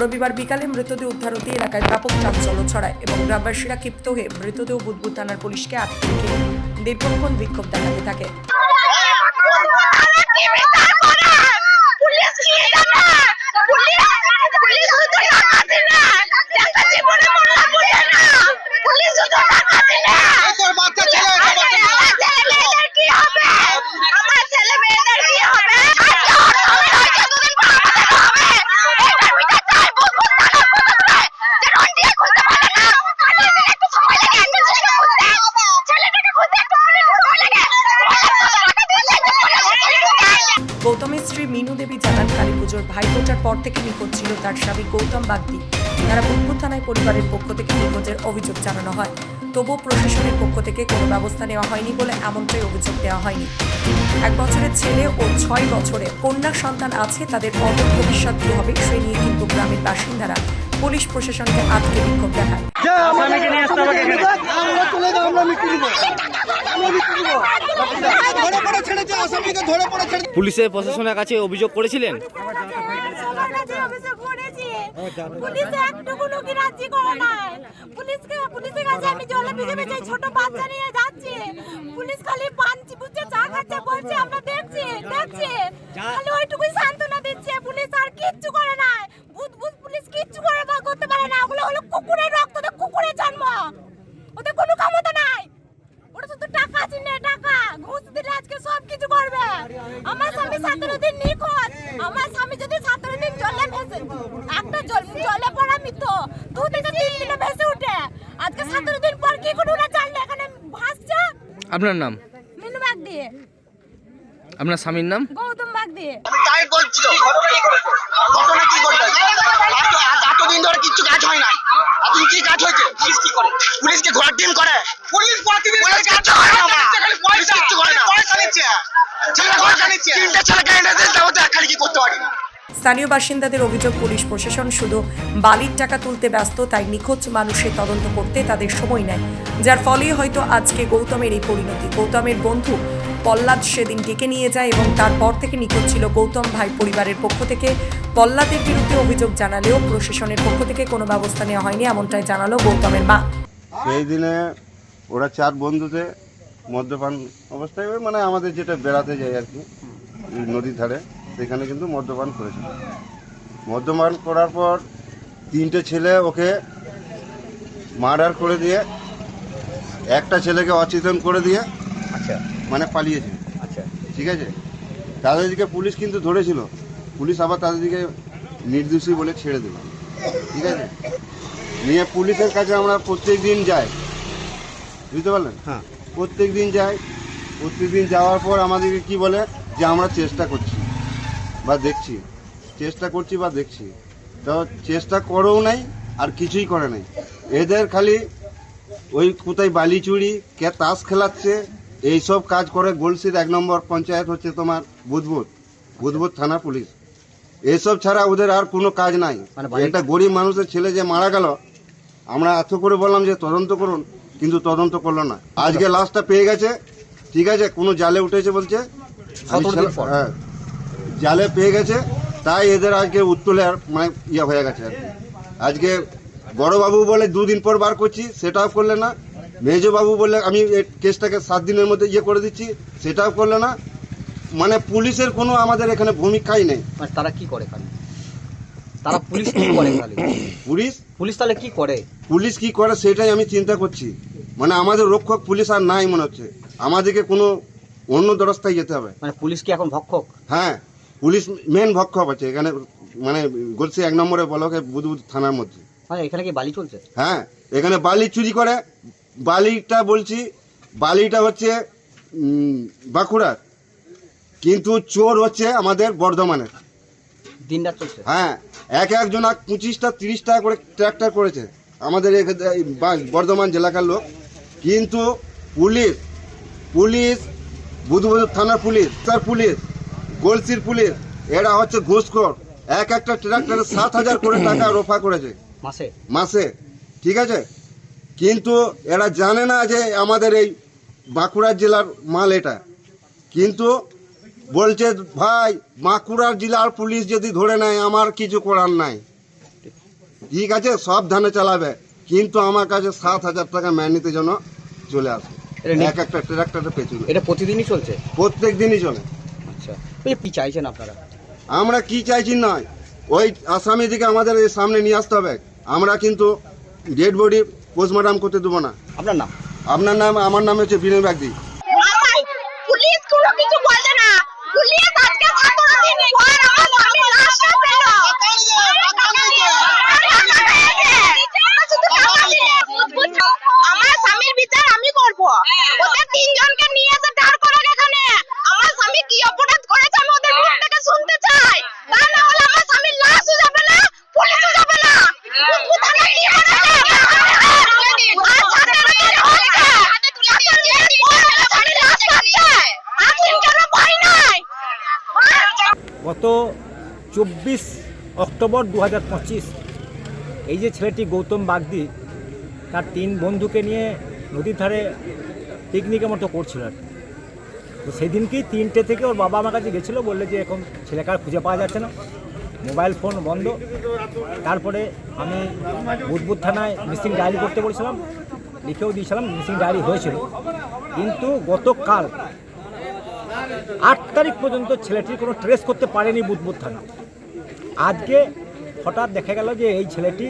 রবিবার বিকালে মৃতদেহ উদ্ধার হতে এলাকায় ব্যাপক চাঞ্চল্য ছড়ায় এবং গ্রামবাসীরা ক্ষিপ্ত হয়ে মৃতদেহ বুদবুদ থানার পুলিশকে আটকে রেখে দীর্ঘক্ষণ বিক্ষোভ দেখাতে থাকে। পুজোর ভাইফোঁটার পর থেকে নিখোঁজ ছিল তার স্বামী গৌতম বাগদি। তারা বুদবুদ থানায় পরিবারের পক্ষ থেকে নিখোঁজের অভিযোগ জানানো হয়। তবুও প্রশাসনের পক্ষ থেকে কোনো ব্যবস্থা নেওয়া হয়নি বলে এমনটাই অভিযোগ দেওয়া হয়নি। এক বছরের ছেলে ও ছয় বছরের কন্যা সন্তান আছে, তাদের অদূর ভবিষ্যৎ কী হবে সে নিয়ে কিন্তু গ্রামের বাসিন্দারা পুলিশ প্রশাসনকে আটকে বিক্ষোভ দেখায়। পুলিশের প্রশাসনের কাছে অভিযোগ করেছিলেন? ছোট বাচ্চা নিয়ে যাচ্ছি। পুলিশ খালি পাঞ্চি বুঝছে, চা খাচ্ছে, বলছে, আমরা দেখছি দেখছি খালি ওইটুকুই সান্ত্বনা দিচ্ছে পুলিশ আর কিচ্ছু করে নাই ভূত ভূত পুলিশ কিচ্ছু করে না করতে পারে না ওগুলো হলো কুকুরের রক্ত ওদের কুকুরের জন্ম ওদের কোনো ক্ষমতা নাই ওরা শুধু টাকা চিনে টাকা ঘুষ দিলে আজকে সব কিছু করবে আমার স্বামী সতেরো দিন নিখোঁজ। আমার স্বামী যদি সতেরো দিন জলে ভেসে একটা জল পড়া মৃত দু থেকে তিন দিনে ভেসে উঠে আজকে সতেরো দিন পর কি করে ওরা জানলে? এখানে ভাসছে? আপনার নাম? আপনার স্বামীর নাম? গৌতম আমি তাই বলছি তো। ঘটনা কি ঘটনা এতদিন ধরে কিচ্ছু কাজ হয় এতদিন কি কাজ হয়েছে? পুলিশ কি করে? পুলিশকে ঘোরার টিম করে? পুলিশ প্রতিদিন পুলিশ করে না। পুলিশ কিচ্ছু করে না। পয়সা নিচ্ছে। ছেলে পয়সা নিচ্ছে তিনটে দিন তাও তো খালি কি করতে পারি? স্থানীয় বাসিন্দাদের অভিযোগ পুলিশ প্রশাসন শুধু বালির টাকা তুলতে ব্যস্ত তাই নিখোঁজ মানুষের তদন্ত করতে তাদের সময় নেয়। যার ফলে হয়তো আজকে গৌতমের এই পরিণতি। গৌতমের বন্ধু পল্লাদ সেদিন ডেকে নিয়ে যায় এবং তারপর থেকে নিখোঁজ ছিল গৌতম ভাই পরিবারের পক্ষ থেকে। পল্লাদের বিরুদ্ধে অভিযোগ জানালেও প্রশাসনের পক্ষ থেকে কোনো ব্যবস্থা নেওয়া হয়নি এমনটাই জানালো গৌতমের মা। সেই দিনে ওরা চার বন্ধুতে মদ্যপান অবস্থায় ওই মানে আমাদের যেটা বেড়াতে যায় আর কি নদীর ধারে সেখানে কিন্তু মদ্যপান করেছিল মদ্যপান করার পর তিনটে ছেলে ওকে মার্ডার করে দিয়ে একটা ছেলেকে অচেতন করে দিয়ে আচ্ছা। মানে পালিয়েছে। আচ্ছা। ঠিক আছে? তাদেরকে পুলিশ কিন্তু ধরেছিল। পুলিশ আবার তাদেরকে নির্দোষী বলে ছেড়ে দিল। ঠিক আছে? নিয়ে পুলিশের কাছে আমরা প্রত্যেক দিন যাই। বুঝতে পারলেন? হ্যাঁ। প্রত্যেক দিন যাই। প্রত্যেক দিন যাওয়ার পর আমাদেরকে কি বলে? যে আমরা চেষ্টা করছি বা দেখছি। চেষ্টা করছি বা দেখছি। তো চেষ্টা করেও নাই আর কিছুই করে নাই। এদের খালি ওই কোথায় বালি চুরি কে তাস খেলাচ্ছে এইসব কাজ করে গোলসির এক নম্বর পঞ্চায়েত হচ্ছে তোমার বুধবুধ বুধবুধ থানা পুলিশ। এইসব ছাড়া ওদের আর কোনো কাজ নাই। মানে একটা গরিব মানুষের ছেলে যে মারা গেল আমরা এত করে বললাম যে তদন্ত করুন কিন্তু তদন্ত করল না। আজকে লাশটা পেয়ে গেছে ঠিক আছে কোনো জালে উঠেছে বলছে। হ্যাঁ জালে পেয়ে গেছে তাই এদের আজকে উত্তলে আর মানে ইয়ে হয়ে গেছে আর কি। আজকে বড়বাবু বলে দুদিন পর বার করছি সেটাও করলে না মেজ বাবু বললে আমি এই কেসটাকে সাত দিনের মধ্যে ইয়ে করে দিচ্ছি সেটাও করলে না। মানে পুলিশের কোনো আমাদের এখানে ভূমিকাই নেই। মানে তারা কি করে খালি? তারা পুলিশ কি করে খালি? পুলিশ? পুলিশ তাহলে কি করে? পুলিশ কি করে সেটাই আমি চিন্তা করছি। মানে আমাদের রক্ষক পুলিশ আর নাই মনে হচ্ছে। আমাদেরকে কোনো অন্য দরস্তায় যেতে হবে। মানে পুলিশ কি এখন ভক্ষক? হ্যাঁ পুলিশ মেন ভক্ষক আছে। এখানে মানে গলসি এক নম্বরে বলকে বুধবুধ থানার মধ্যে। মানে এখানে কি বালি চলছে? হ্যাঁ এখানে বালি চুরি করে বালিটা বলছি বালিটা হচ্ছে বাঁকুড়ার কিন্তু চোর হচ্ছে আমাদের বর্ধমানের। চলছে? হ্যাঁ এক একজন পঁচিশটা তিরিশ টাকা করে ট্র্যাক্টর করেছে। আমাদের বর্ধমান জেলাকার লোক। কিন্তু পুলিশ পুলিশ বুধবুধ থানার পুলিশ তার পুলিশ গলসির পুলিশ এরা হচ্ছে ঘুষখোর। এক একটা ট্রাক্টরে সাত হাজার করে টাকা রোফা করেছে। মাসে? মাসে। ঠিক আছে? কিন্তু এরা জানে না যে আমাদের এই বাঁকুড়া জেলার মাল এটা। কিন্তু বলছে ভাই বাঁকুড়া জেলার পুলিশ যদি ধরে নেয় আমার কিছু করার নাই। ঠিক আছে সব ধানে চালাবে। কিন্তু আমার কাছে সাত হাজার টাকা ম্যানিতে যেন চলে আসে। এক একটা ট্রাক্টরের পেছনে। এটা প্রতিদিনই চলছে? প্রত্যেক দিনই চলে। আচ্ছা। কি চাইছেন আপনারা? আমরা কি চাইছি নয়। ওই আসামি দিকে আমাদের সামনে নিয়ে আসতে হবে। আমরা কিন্তু ডেড বডি পোস্টমর্টম করতে দেবো না। আপনার নাম? আপনার নাম আমার নাম হচ্ছে বিনয় বাগদি আমার পুলিশ কোনো কিছু বলে না পুলিশ আজকে সতেরো দিন পর আমার স্বামী লাশটা পেল আমার স্বামীর বিচার আমি করব ওদের তিনজনকে নিয়ে এসে দাঁড় করাক এখানে আমার স্বামী কি অপরাধ করেছে আমি ওদের মুখ থেকে শুনতে চাই তা না হলে আমার স্বামীর লাশও যাবে না পুলিশও যাবে না বুধবুধ থানায় কি করেছে? আর ছাদের উপরে হচ্ছে। ছাদের উপরে স্বামীর লাশ পাচ্ছে। আছেন কেন ভয় নাই গত চব্বিশ অক্টোবর দু হাজার পঁচিশ। এই যে ছেলেটি গৌতম বাগদি, তার তিন বন্ধুকে নিয়ে নদীর ধারে পিকনিকের মতো করছিল আর। তো সেদিনকেই তিনটে থেকে ওর বাবা আমার কাছে গেছিল, বললে যে এখন ছেলেকে আর খুঁজে পাওয়া যাচ্ছে না। মোবাইল ফোন বন্ধ। তারপরে আমি বুধবুধ থানায় মিসিং ডায়েরি করতে বলেছিলাম, লিখেও দিয়েছিলাম মিসিং ডায়েরি হয়েছিল। কিন্তু গতকাল আট তারিখ পর্যন্ত ছেলেটির কোনো ট্রেস করতে পারেনি বুধবুধ থানা। আজকে হঠাৎ দেখা গেল যে এই ছেলেটি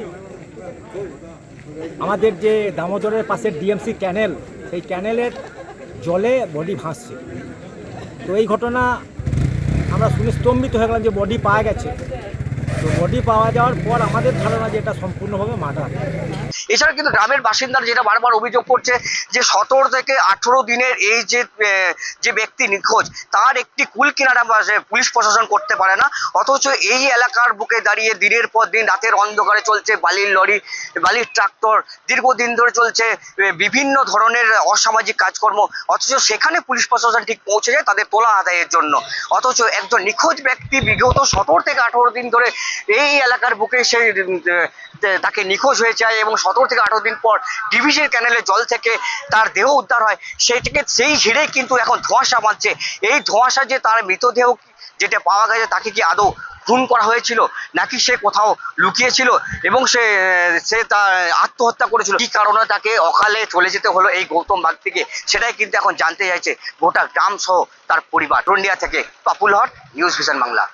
আমাদের যে দামোদরের পাশে ডিএমসি ক্যানেল সেই ক্যানেলের জলে বডি ভাসছে। তো এই ঘটনা আমরা শুনে স্তম্ভিত হয়ে গেলাম যে বডি পাওয়া গেছে। তো বডি পাওয়া যাওয়ার পর আমাদের ধারণা যে এটা সম্পূর্ণভাবে মার্ডার এছাড়া কিন্তু গ্রামের বাসিন্দারা যেটা বারবার অভিযোগ করছে যে সতেরো থেকে আঠেরো দিনের এই যে যে ব্যক্তি নিখোঁজ তার একটি কুল কিনারা পুলিশ প্রশাসন করতে পারে না। অথচ এই এলাকার বুকে দাঁড়িয়ে দিনের পর দিন রাতের অন্ধকারে চলছে বালির লরি বালির ট্রাক্টর দীর্ঘদিন ধরে চলছে বিভিন্ন ধরনের অসামাজিক কাজকর্ম। অথচ সেখানে পুলিশ প্রশাসন ঠিক পৌঁছে যায় তাদের তোলা আদায়ের জন্য। অথচ একজন নিখোঁজ ব্যক্তি বিগত সতেরো থেকে আঠেরো দিন ধরে এই এলাকার বুকে সে উম, আহ, তাকে নিখোঁজ হয়ে যায় এবং সতেরো থেকে আঠারো দিন পর ডিভিসির ক্যানেলের জল থেকে তার দেহ উদ্ধার হয়। সেই থেকে সেই ঘিরে কিন্তু এখন ধোঁয়াশা বাঁধছে। এই ধোঁয়াশা যে তার মৃতদেহ যেটা পাওয়া গেছে তাকে কি আদৌ খুন করা হয়েছিল? নাকি সে কোথাও লুকিয়েছিল এবং সে সে তার আত্মহত্যা করেছিল? কি কারণে তাকে অকালে চলে যেতে হলো এই গৌতম বাগ থেকে? সেটাই কিন্তু এখন জানতে চাইছে গোটা গ্রাম সহ তার পরিবার। টন্ডিয়া থেকে Papul hot, news vision Bangla.